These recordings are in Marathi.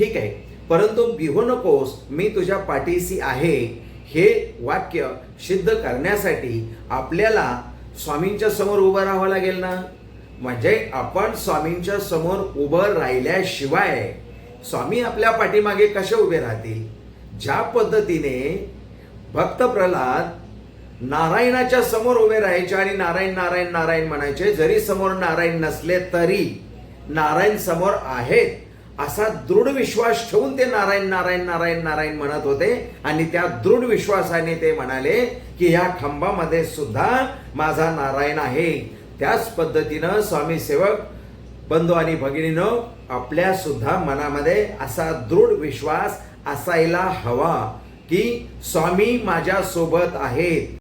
ठीक आहे. परंतु बिहू नकोस मी तुझ्या पाठीशी आहे. हे वाक्य सिद्ध करण्यासाठी आपल्याला स्वामींच्या समोर उभं राहावं लागेल ना? म्हणजे आपण स्वामींच्या समोर उभं राहिल्याशिवाय स्वामी आपल्या पाठीमागे कसे उभे राहतील? ज्या पद्धतीने भक्त प्रल्हाद नारायणाच्या समोर उभे राहायचे आणि नारायण नारायण नारायण म्हणायचे जरी समोर नारायण नसले तरी नारायण समोर आहेत. असा दृढ विश्वास ठेवून ते नारायण नारायण नारायण नारायण म्हणत होते. आणि त्या दृढ विश्वासाने ते म्हणाले की या खांबामध्ये सुद्धा माझा नारायण आहे. त्याच पद्धतीनं स्वामी सेवक बंधू आणि भगिनीनं आपल्या सुद्धा मनामध्ये असा दृढ विश्वास असायला हवा की स्वामी माझ्यासोबत आहेत.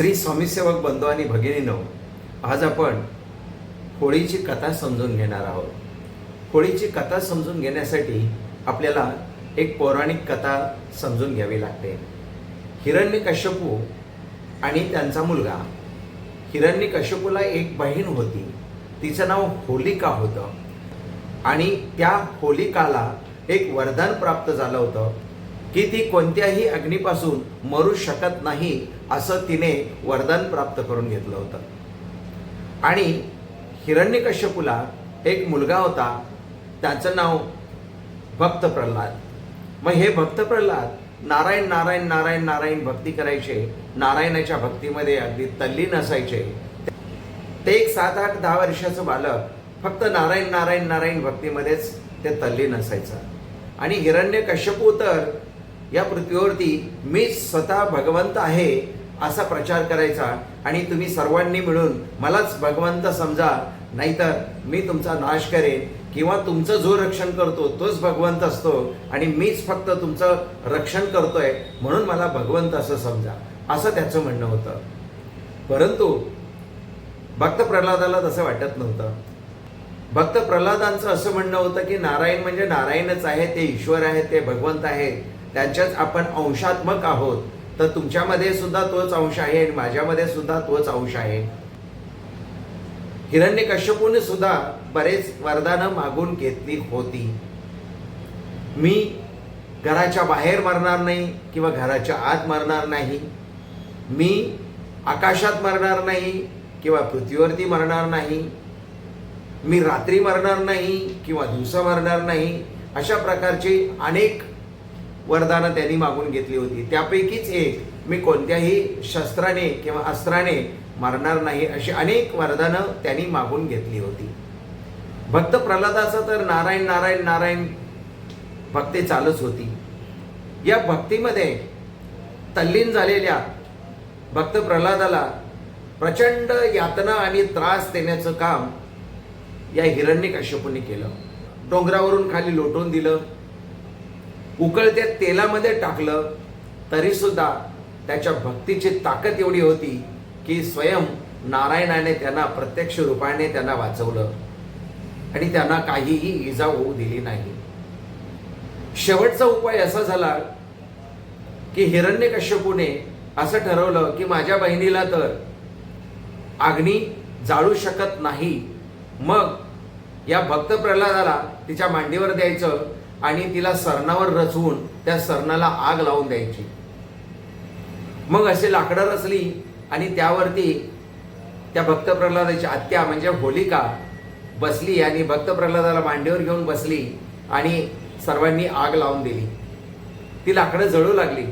श्री स्वामीसेवक बंधू आणि भगिनीनो आज आपण होळीची कथा समजून घेणार आहोत. होळीची कथा समजून घेण्यासाठी आपल्याला एक पौराणिक कथा समजून घ्यावी लागते. हिरण्यकश्यपू आणि त्यांचा मुलगा. हिरण्यकश्यपूला एक बहीण होती. तिचं नाव होलिका होतं. आणि त्या होलिकाला एक वरदान प्राप्त झालं होतं. की ती कोणत्याही अग्नीपासून मरू शकत नाही असं तिने वरदान प्राप्त करून घेतलं होतं. आणि हिरण्यकश्यपूला एक मुलगा होता त्याचं नाव भक्त प्रल्हाद मग हे भक्त प्रल्हाद नारायण नारायण नारायण नारायण भक्ती करायचे नारायणाच्या भक्तीमध्ये अगदी तल्लीन असायचे ते एक सात आठ दहा वर्षाचं बालक फक्त नारायण नारायण नारायण भक्तीमध्येच ते तल्लीन असायचं आणि हिरण्य कश्यपू तर या पृथ्वीवरती मी स्वतः भगवंत आहे असा प्रचार करायचा आणि तुम्ही सर्वांनी मिळून मलाच भगवंत समजा. नाहीतर मी तुमचा नाश करेन किंवा तुमचं जो रक्षण करतो तोच भगवंत असतो आणि मीच फक्त तुमचं रक्षण करतोय म्हणून मला भगवंत असं समजा. असं त्याचं म्हणणं होतं. परंतु भक्त प्रल्हादाला तसं वाटत नव्हतं. भक्त प्रल्हादांचं असं म्हणणं होतं की नारायण म्हणजे नारायणच आहे ते ईश्वर आहे ते भगवंत आहे. त्यांच्याच आपण अंशात्मक आहोत. तर तुमच्यामध्ये सुद्धा तोच अंश आहे आणि माझ्यामध्ये सुद्धा तोच अंश आहे. हिरण्य कश्यपूने सुद्धा बरेच वरदानं मागून घेतली होती. मी घराच्या बाहेर मरणार नाही किंवा घराच्या आत मरणार नाही. मी आकाशात मरणार नाही किंवा पृथ्वीवरती मरणार नाही. मी रात्री मरणार नाही किंवा दिवसा मरणार नाही. अशा प्रकारची अनेक वरदानं त्यांनी मागून घेतली होती. त्यापैकीच एक मी कोणत्याही शस्त्राने किंवा अस्त्राने मरणार नाही अशी अनेक वरदानं त्यांनी मागून घेतली होती. भक्त प्रल्हादाचं तर नारायण नारायण नारायण भक्ती चालूच होती. या भक्तीमध्ये तल्लीन झालेल्या भक्त प्रल्हादाला प्रचंड यातना आणि त्रास देण्याचं काम या हिरण्यकश्यपूने केलं. डोंगरावरून खाली लोटून दिलं. उकळत्या तेलामध्ये टाकलं तरी सुद्धा त्याच्या भक्तीची ताकद एवढी होती की स्वयं नारायणाने त्यांना प्रत्यक्ष रूपाने त्यांना वाचवलं. आणि त्यांना काहीही इजा होऊ दिली नाही. शेवटचा उपाय असा झाला की हिरण्यकश्यपूने असं ठरवलं की माझ्या बहिणीला तर अग्नी जाळू शकत नाही. मग या भक्त प्रल्हादाला तिच्या मांडीवर द्यायचं आणि तिला सरणावर रचवून त्या सरणाला आग लावून द्यायची. मग असे लाकडं रचली आणि त्यावरती त्या भक्त प्रल्हादाची आत्या म्हणजे होलिका बसली आणि भक्त प्रल्हादाला मांडीवर घेऊन बसली आणि सर्वांनी आग लावून दिली. ती लाकडं जळू लागली.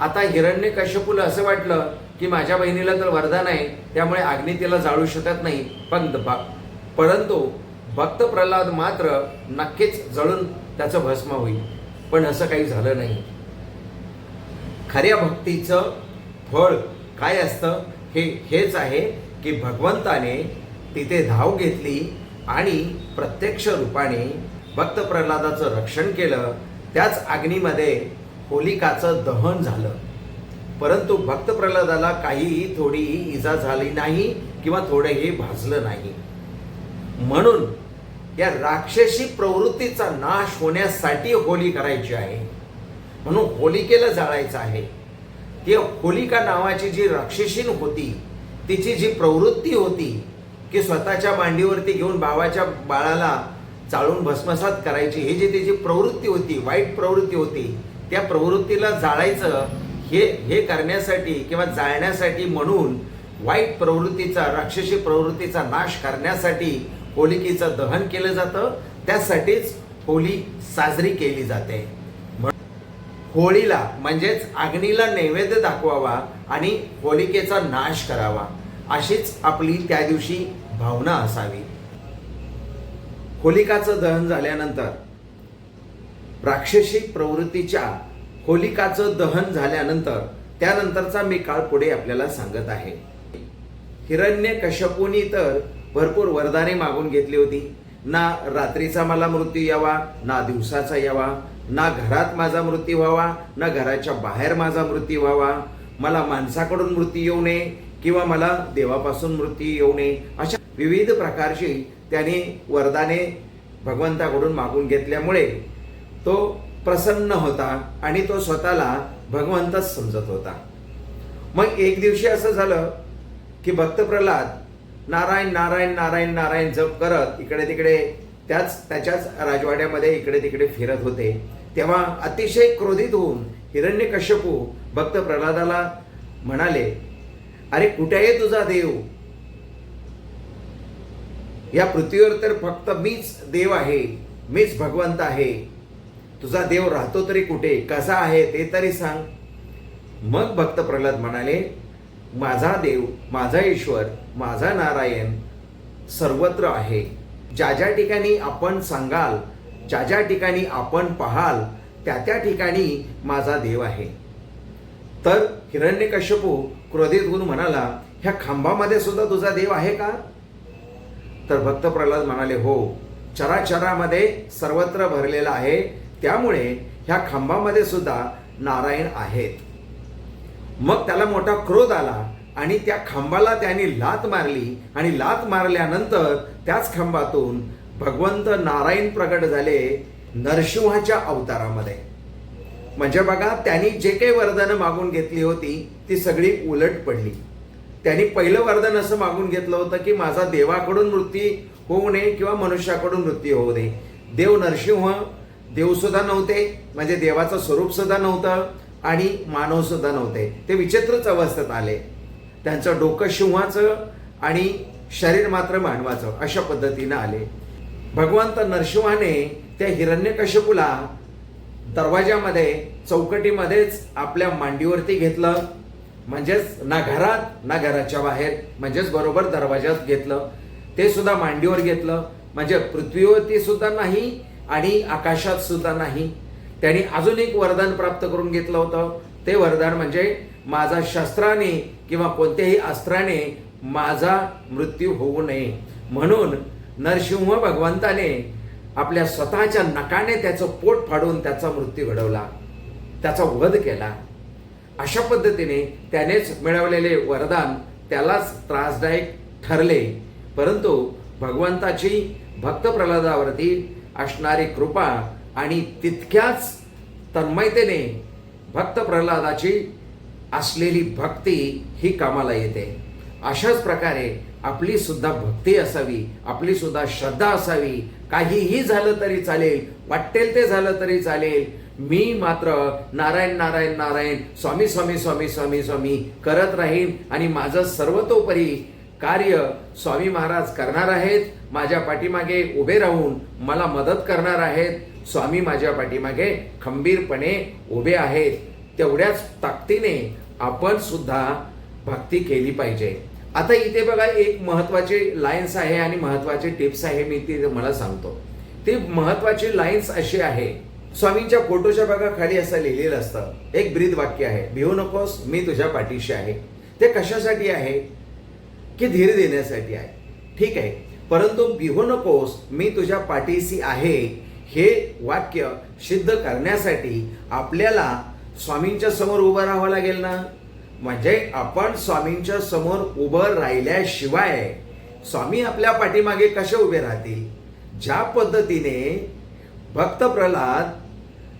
आता हिरण्य कश्यपूला असं वाटलं की माझ्या बहिणीला तर वरदान आहे त्यामुळे अग्नी तिला जाळू शकत नाही. पण परंतु भक्त प्रल्हाद मात्र नक्कीच जळून त्याचं भस्म होईल. पण असं काही झालं नाही. खऱ्या भक्तीचं फळ काय असतं? हे हेच आहे की भगवंताने तिथे धाव घेतली आणि प्रत्यक्ष रूपाने भक्त प्रल्हादाचं रक्षण केलं. त्याच अग्नीमध्ये होलिकाचं दहन झालं. परंतु भक्त प्रल्हादाला काहीही थोडीही इजा झाली नाही किंवा थोडंही भाजलं नाही. म्हणून या राक्षसी प्रवृत्तीचा नाश होण्यासाठी होली करायची आहे. म्हणून होलिकेला जाळायचं आहे. की होलिका नावाची जी राक्षसीन होती तिची जी प्रवृत्ती होती की स्वतःच्या मांडीवरती घेऊन भावाच्या बाळाला चाळून भस्मसात करायची ही जी तिची प्रवृत्ती होती वाईट प्रवृत्ती होती त्या प्रवृत्तीला जाळायचं हे हे करण्यासाठी किंवा जाळण्यासाठी म्हणून वाईट प्रवृत्तीचा राक्षसी प्रवृत्तीचा नाश करण्यासाठी होलिकेचं दहन केलं जातं. त्यासाठीच होळी साजरी केली जाते. होळीला म्हणजेच अग्नीला नैवेद्य दाखवावा आणि होलिकेचा नाश करावा. अशीच आपली त्या दिवशी भावना असावी. होलिकाचं दहन झाल्यानंतर राक्षसी प्रवृत्तीच्या होलिकाचं दहन झाल्यानंतर त्यानंतरचा मी काळ पुढे आपल्याला सांगत आहे. हिरण्य कशपुनी तर भरपूर वरदाने मागून घेतली होती. ना रात्रीचा मला मृत्यू यावा ना दिवसाचा यावा ना घरात माझा मृत्यू व्हावा ना घराच्या बाहेर माझा मृत्यू व्हावा. मला माणसाकडून मृत्यू येऊ नये किंवा मला देवापासून मृत्यू येऊ नये अशा विविध प्रकारची त्याने वरदाने भगवंताकडून मागून घेतल्यामुळे तो प्रसन्न होता आणि तो स्वतःला भगवंतच समजत होता. मग एक दिवशी असं झालं की भक्त प्रल्हाद नारायण नारायण नारायण नारायण जप करत इकडे तिकडे त्याच त्याच्याच राजवाड्यामध्ये इकडे तिकडे फिरत होते. तेव्हा अतिशय क्रोधित होऊन हिरण्यकश्यपू भक्त प्रल्हादाला म्हणाले अरे कुठे आहे तुझा देव? या पृथ्वीवर तर फक्त मीच देव आहे मीच भगवंत आहे. तुझा देव राहतो तरी कुठे? कसा आहे ते तरी सांग. मग भक्त प्रल्हाद म्हणाले माझा देव माझा ईश्वर माझा नारायण सर्वत्र आहे. ज्या ज्या ठिकाणी आपण सांगाल ज्या ज्या ठिकाणी आपण पाहाल त्या त्या ठिकाणी माझा देव आहे. तर हिरण्यकश्यपू क्रोधित होऊन म्हणाला ह्या खांबामध्ये सुद्धा तुझा देव आहे का? तर भक्त प्रल्हाद म्हणाले हो चराचरामध्ये सर्वत्र भरलेला आहे. त्यामुळे ह्या खांबामध्ये सुद्धा नारायण आहेत. मग त्याला मोठा क्रोध आला. आणि त्या खांबाला त्याने लात मारली आणि लात मारल्यानंतर त्याच खांबातून भगवंत नारायण प्रगट झाले नरसिंहाच्या अवतारामध्ये. म्हणजे बघा त्यांनी जे काही वरदानं मागून घेतली होती ती सगळी उलट पडली. त्यांनी पहिलं वरदान असं मागून घेतलं होतं की माझा देवाकडून मृत्यू होऊ नये किंवा मनुष्याकडून मृत्यू होऊ नये. देव नरसिंह देवसुद्धा नव्हते म्हणजे देवाचं स्वरूपसुद्धा नव्हतं आणि मानवसुद्धा नव्हते. ते विचित्रच अवस्थेत आले. त्यांचं डोकं शिंहाचं आणि शरीर मात्र मानवाचं अशा पद्धतीनं आले. भगवंत नरसिंहाने त्या हिरण्यकश्यपूला दरवाजामध्ये चौकटीमध्येच आपल्या मांडीवरती घेतलं. म्हणजेच ना घरात ना घराच्या बाहेर म्हणजेच बरोबर दरवाजात घेतलं. ते सुद्धा मांडीवर घेतलं. म्हणजे पृथ्वीवरती सुद्धा नाही आणि आकाशात सुद्धा नाही. त्यांनी अजून एक वरदान प्राप्त करून घेतलं होतं. ते वरदान म्हणजे माझा शस्त्राने किंवा कोणत्याही अस्त्राने माझा मृत्यू होऊ नये. म्हणून नरसिंह भगवंताने आपल्या स्वतःच्या नकाने त्याचं पोट फाडून त्याचा मृत्यू घडवला. त्याचा वध केला. अशा पद्धतीने त्यानेच मिळवलेले वरदान त्यालाच त्रासदायक ठरले. परंतु भगवंताची भक्त प्रल्हादावरती असणारी कृपा आणि तितक्याच तन्मयतेने भक्त प्रल्हादाची असलेली भक्ती ही कामाला येते. अशाच प्रकारे आपली सुद्धा भक्ती असावी आपली सुद्धा श्रद्धा असावी. काहीही झालं तरी चालेल वाटेल ते झालं तरी चालेल. मी मात्र नारायण नारायण नारायण स्वामी स्वामी स्वामी स्वामी स्वामी करत राहीन आणि माझं सर्वतोपरी कार्य स्वामी महाराज करणार आहेत. माझ्या पाठीमागे उभे राहून मला मदत करणार आहेत. स्वामी माझ्या पाठीमागे खंबीरपणे उभे आहेत. तेवढ्याच ताकदीने आपण सुद्धा भक्ती केली पाहिजे. आता इथे बघा एक महत्त्वाचे लाईन्स आहे आणि महत्त्वाचे टिप्स आहे मी ती मला सांगतो. ती महत्वाची लाईन्स अशी आहे. स्वामींच्या फोटोच्या बघा खाली असं लिहिलेलं असतं. एक ब्रीद वाक्य आहे. भिवू नकोस मी तुझ्या पाठीशी आहे. ते कशासाठी आहे? की धीर देण्यासाठी आहे. ठीक आहे. परंतु भिवू नकोस मी तुझ्या पाठीशी आहे हे वाक्य सिद्ध करण्यासाठी आपल्याला स्वामींच्या समोर उभं राहावं लागेल ना? म्हणजे आपण स्वामींच्या समोर उभं राहिल्याशिवाय स्वामी आपल्या पाठीमागे कसे उभे राहतील? ज्या पद्धतीने भक्त प्रल्हाद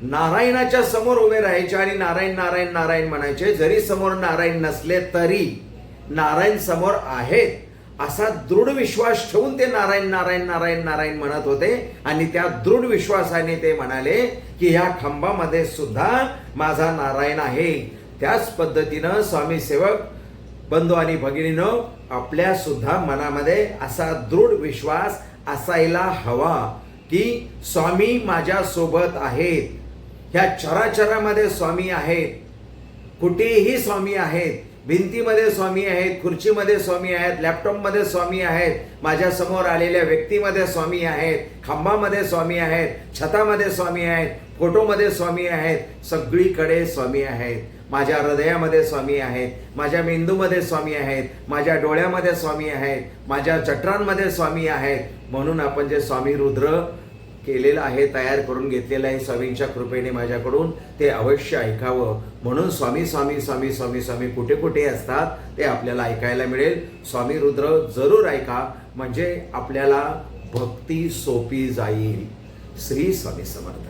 नारायणाच्या समोर उभे राहायचे आणि नारायण नारायण नारायण म्हणायचे जरी समोर नारायण नसले तरी नारायण समोर आहेत. असा दृढ विश्वास ठेवून ते नारायण नारायण नारायण नारायण म्हणत होते. आणि त्या दृढ विश्वासाने ते म्हणाले की ह्या खांबामध्ये सुद्धा माझा नारायण आहे. त्याच पद्धतीनं स्वामी सेवक बंधू आणि भगिनीनं आपल्या सुद्धा मनामध्ये असा दृढ विश्वास असायला हवा की स्वामी माझ्या सोबत आहेत. ह्या चराचरामध्ये स्वामी आहेत. कुठेही स्वामी आहेत. भिंतीमध्ये स्वामी आहेत खुर्चीमध्ये स्वामी आहेत लॅपटॉपमध्ये स्वामी आहेत माझ्यासमोर आलेल्या व्यक्तीमध्ये स्वामी आहेत खांबामध्ये स्वामी आहेत छतामध्ये स्वामी आहेत फोटोमध्ये स्वामी आहेत सगळीकडे स्वामी आहेत माझ्या हृदयामध्ये स्वामी आहेत माझ्या मेंदूमध्ये स्वामी आहेत माझ्या डोळ्यामध्ये स्वामी आहेत माझ्या चट्रांमध्ये स्वामी आहेत म्हणून आपण जे स्वामी रुद्र केलेलं आहे तयार करून घेतलेलं आहे स्वामींच्या कृपेने माझ्याकडून. ते अवश्य ऐकावं. म्हणून स्वामी स्वामी स्वामी स्वामी स्वामी कुठे कुठे असतात ते आपल्याला ऐकायला मिळेल. स्वामी रुद्र जरूर ऐका. म्हणजे आपल्याला भक्ती सोपी जाईल. श्री स्वामी समर्थ.